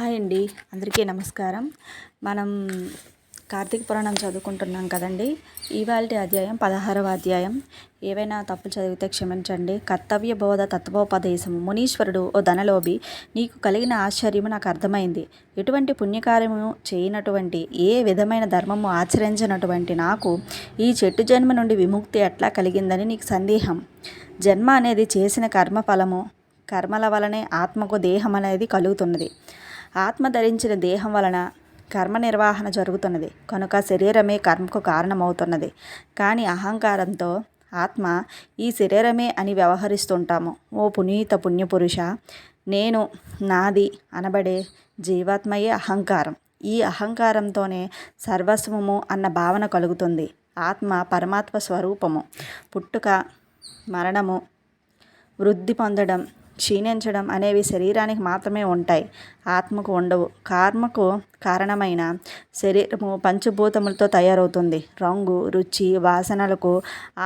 Hi అండి అందరికీ నమస్కారం. మనం కార్తీక పురాణం చదువుకుంటున్నాం కదండి. ఇవాళ అధ్యాయం పదహారవ అధ్యాయం. ఏవైనా తప్పు చదివితే క్షమించండి. కర్తవ్య బోధ తత్వోపదేశము. మునీశ్వరుడు ఓ ధనలోభి నీకు కలిగిన ఆశ్చర్యము నాకు అర్థమైంది. ఎటువంటి పుణ్యకార్యము చేయనటువంటి ఏ విధమైన ధర్మము ఆచరించినటువంటి నాకు ఈ చెట్టు జన్మ నుండి విముక్తి ఎట్లా కలిగిందని నీకు సందేహం? జన్మ అనేది చేసిన కర్మఫలము. కర్మల వలనే ఆత్మకు దేహం అనేది కలుగుతున్నది. ఆత్మ ధరించిన దేహం వలన కర్మ నిర్వహణ జరుగుతున్నది. కనుక శరీరమే కర్మకు కారణమవుతున్నది. కానీ అహంకారంతో ఆత్మ ఈ శరీరమే అని వ్యవహరిస్తుంటాము. ఓ పునీత పుణ్యపురుష నేను నాది అనబడే జీవాత్మయే అహంకారం. ఈ అహంకారంతోనే సర్వస్వము అన్న భావన కలుగుతుంది. ఆత్మ పరమాత్మ స్వరూపము. పుట్టుక మరణము వృద్ధి పొందడం క్షీణించడం అనేవి శరీరానికి మాత్రమే ఉంటాయి. ఆత్మకు ఉండవు. కర్మకు కారణమైన శరీరము పంచభూతములతో తయారవుతుంది. రంగు రుచి వాసనలకు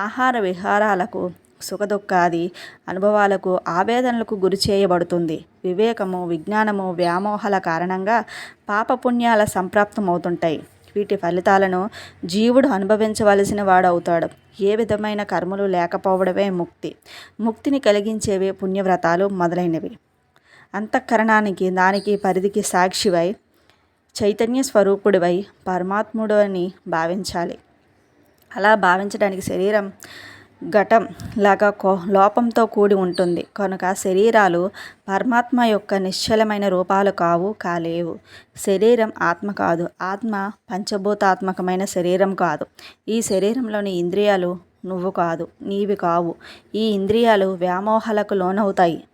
ఆహార విహారాలకు సుఖదుఖాది అనుభవాలకు ఆవేదనలకు గురి చేయబడుతుంది. వివేకము విజ్ఞానము వ్యామోహాల కారణంగా పాపపుణ్యాల సంప్రాప్తమవుతుంటాయి. వీటి ఫలితాలను జీవుడు అనుభవించవలసిన వాడవుతాడు. ఏ విధమైన కర్మలు లేకపోవడమే ముక్తి. ముక్తిని కలిగించేవే పుణ్యవ్రతాలు మొదలైనవి. అంతఃకరణానికి దానికి పరిధికి సాక్షివై చైతన్య స్వరూపుడివై పరమాత్ముడు అని భావించాలి. అలా భావించడానికి శరీరం ఘటం లాగా కో లోపంతో కూడి ఉంటుంది. కనుక శరీరాలు పరమాత్మ యొక్క నిశ్చలమైన రూపాలు కావు కాలేవు. శరీరం ఆత్మ కాదు. ఆత్మ పంచభూతాత్మకమైన శరీరం కాదు. ఈ శరీరంలోని ఇంద్రియాలు నువ్వు కాదు నీవి కావు. ఈ ఇంద్రియాలు వ్యామోహాలకు లోనవుతాయి.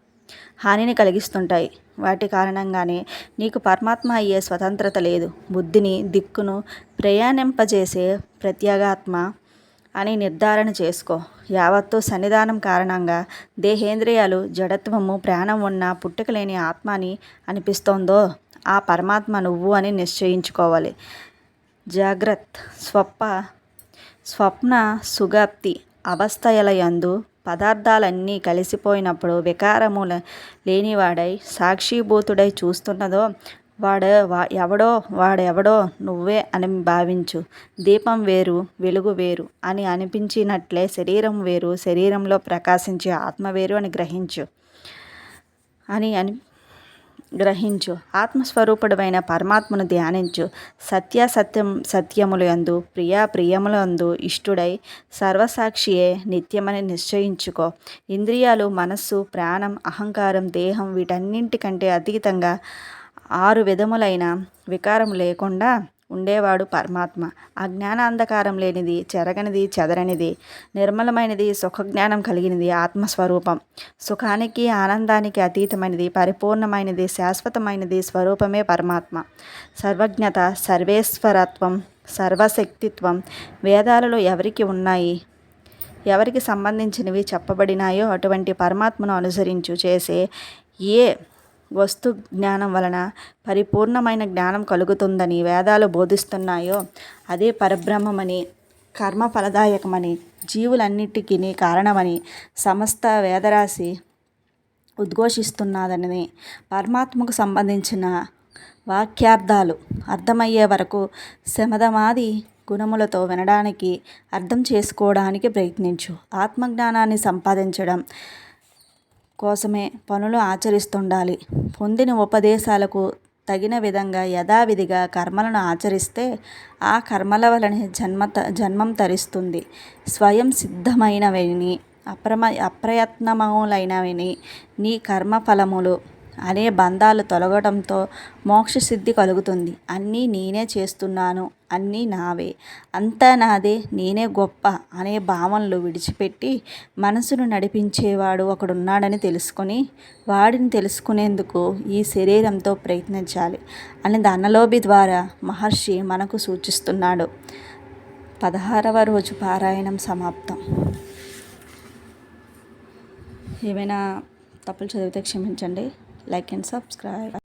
హానిని కలిగిస్తుంటాయి. వాటి కారణంగానే నీకు పరమాత్మ అయ్యే స్వతంత్రత లేదు. బుద్ధిని దిక్కును ప్రయాణింపజేసే ప్రత్యేగాత్మ అని నిర్ధారణ చేసుకో. యావత్తు సన్నిధానం కారణంగా దేహేంద్రియాలు జడత్వము ప్రాణం ఉన్న పుట్టుక లేని ఆత్మ అని అనిపిస్తోందో ఆ పరమాత్మ నువ్వు అని నిశ్చయించుకోవాలి. జాగ్రత్త స్వప్ప. స్వప్న సుగాప్తి. అవస్థయల యందు పదార్థాలన్నీ కలిసిపోయినప్పుడు వికారము లేనివాడై సాక్షిభూతుడై చూస్తున్నదో వాడు వా ఎవడో వాడెవడో నువ్వే అని భావించు. దీపం వేరు వెలుగు వేరు అని అనిపించినట్లే శరీరం వేరు శరీరంలో ప్రకాశించే ఆత్మ వేరు అని గ్రహించు. అని అని గ్రహించు. ఆత్మస్వరూపుడమైన పరమాత్మను ధ్యానించు. సత్య సత్యం సత్యములు అందు ప్రియా ప్రియములందు ఇష్టుడై సర్వసాక్షియే నిత్యమని నిశ్చయించుకో. ఇంద్రియాలు మనస్సు ప్రాణం అహంకారం దేహం వీటన్నింటికంటే అతీతంగా ఆరు విధములైన వికారం లేకుండా ఉండేవాడు పరమాత్మ. అజ్ఞానాంధకారం లేనిది చెరగనిది చెదరనిది నిర్మలమైనది సుఖజ్ఞానం కలిగినది ఆత్మస్వరూపం. సుఖానికి ఆనందానికి అతీతమైనది పరిపూర్ణమైనది శాశ్వతమైనది స్వరూపమే పరమాత్మ. సర్వజ్ఞత సర్వేశ్వరత్వం సర్వశక్తిత్వం వేదాలలో ఎవరికి ఉన్నాయి? ఎవరికి సంబంధించినవి చెప్పబడినాయో అటువంటి పరమాత్మను అనుసరించు చేసే ఏ వస్తు జ్ఞానం వలన పరిపూర్ణమైన జ్ఞానం కలుగుతుందని వేదాలు బోధిస్తున్నాయో అదే పరబ్రహ్మమని కర్మ ఫలదాయకమని జీవులన్నిటికీ కారణమని సమస్త వేదరాశి ఉద్ఘోషిస్తున్నదని పరమాత్మకు సంబంధించిన వాక్యార్థాలు అర్థమయ్యే వరకు శమధమాది గుణములతో వినడానికి అర్థం చేసుకోవడానికి ప్రయత్నించు. ఆత్మజ్ఞానాన్ని సంపాదించడం కోసమే పనులు ఆచరిస్తుండాలి. పొందిన ఉపదేశాలకు తగిన విధంగా యథావిధిగా కర్మలను ఆచరిస్తే ఆ కర్మల వలనే జన్మ జన్మం తరిస్తుంది. స్వయం సిద్ధమైనవిని అప్రమ అప్రయత్నములైనవిని నీ కర్మఫలములు అనే బంధాలు తొలగడంతో మోక్షసిద్ధి కలుగుతుంది. అన్నీ నేనే చేస్తున్నాను అన్నీ నావే. అంతా నాదే నేనే గొప్ప అనే భావనలు విడిచిపెట్టి మనసును నడిపించేవాడు ఒకడున్నాడని తెలుసుకొని వాడిని తెలుసుకునేందుకు ఈ శరీరంతో ప్రయత్నించాలి అని ధనలోభి ద్వారా మహర్షి మనకు సూచిస్తున్నాడు. పదహారవ రోజు పారాయణం సమాప్తం. ఏమైనా తప్పులు చదివితే క్షమించండి. Like and subscribe